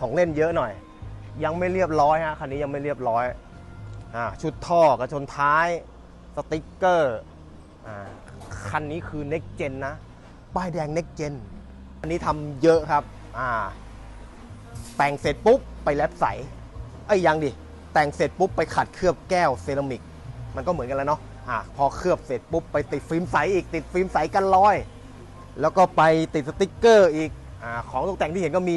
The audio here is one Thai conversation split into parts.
ของเล่นเยอะหน่อย ยังไม่เรียบร้อยฮะคันนี้ยังไม่เรียบร้อยอ่าชุดท่อกระชนท้ายสติ๊กเกอร์อ่าคันนี้คือ next gen นะ ป้ายแดง next gen อันนี้ทำเยอะครับอ่าแต่งเสร็จปุ๊บไปแลบใสเอ้ยังดิแต่งเสร็จปุ๊บไปขัดเคลือบแก้วเซรามิก มันก็เหมือนกันแล้วเนาะอ่าพอเคลือบเสร็จปุ๊บไปติดฟิล์มใสอีกติดฟิล์มใสกันรอย แล้วก็ไปติดสติ๊กเกอร์อีกอาของตกแต่งที่เห็นก็มี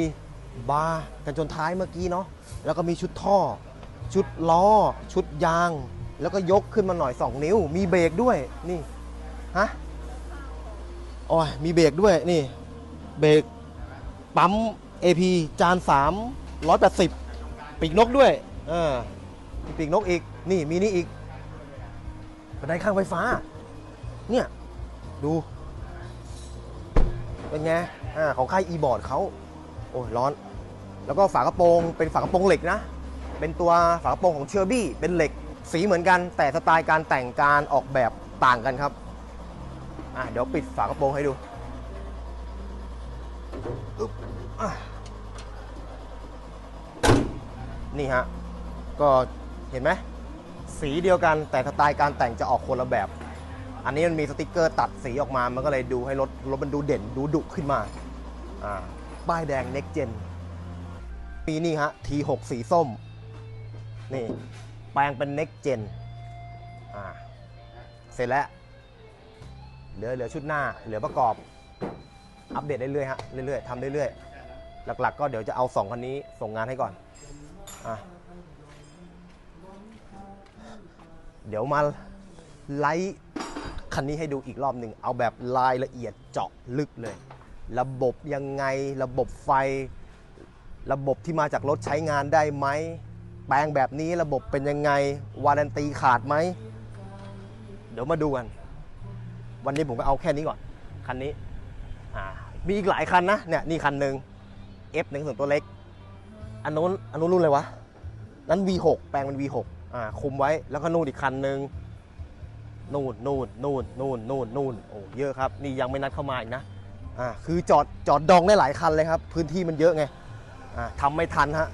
บาร์กันชนท้ายเมื่อกี้เนาะแล้วก็มีชุดท่อ ชุดล้อ ชุดยาง แล้วก็ยกขึ้นมาหน่อย 2 นิ้ว มีเบรกด้วยนี่ฮะโอ้ยมีเบรกด้วยนี่ เบรกปั๊ม AP จาน 3 180 ปีกนกด้วยเออมีปีกนกอีกนี่มีนี่อีกบันไดข้างไฟฟ้า เนี่ย ดู เป็นไงอ่าของค่าย e-board เขา โอ้ยร้อน แล้วก็ฝากระโปรงเป็นฝากระโปรงเหล็กนะ เป็นตัวฝากระโปรงของเชอร์บี้เป็นเหล็ก สีเหมือนกัน แต่สไตล์การแต่งการออกแบบต่างกันครับอะเดี๋ยวปิดฝากระโปรงให้ดูนี่ฮะ ก็เห็นไหมสีเดียวกันแต่สไตล์การแต่งจะออกคนละแบบ อันนี้มันมีสติกเกอร์ตัดสีออกมา มันก็เลยดูให้รถรถมันดูเด่นดูดุขึ้นมา อ่า ป้ายแดง next gen มีนี่ฮะ T6 สีส้ม นี่ แปลงเป็น next gen อ่า เสร็จแล้ว เหลือเหลือชุดหน้า เหลือประกอบ อัปเดตเรื่อยๆฮะ เรื่อยๆทำเรื่อยๆ หลักๆ ก็เดี๋ยวจะเอาสองคันนี้ส่งงานให้ก่อน อะ เดี๋ยวมาไลฟ์คันนี้ให้ดูอีกรอบหนึ่ง เอาแบบรายละเอียดเจาะลึกเลย ระบบยังไง ระบบไฟ ระบบที่มาจากรถใช้งานได้ไหม แปลงแบบนี้ระบบเป็นยังไง วารันตีขาดไหม เดี๋ยวมาดูกัน วันนี้ผมก็เอาแค่นี้ก่อน คันนี้ มีอีกหลายคันนะ เนี่ยนี่คันหนึ่ง F หนึ่งส่วนตัวเล็ก อันนู้น อันนู้นรุ่นอะไรวะ นั้น V6 แปลงเป็น V6 อ่า คุมไว้ แล้วก็นู่นอีกคันหนึ่งนู่นนู่นนู่นนู่นนู่นนู่นโอ้ เยอะครับ นี่ยังไม่นัดเข้ามาอีกนะ อ่าคือจอดจอดดองได้หลายคันเลยครับ พื้นที่มันเยอะไงอ่าทำไม่ทันฮะ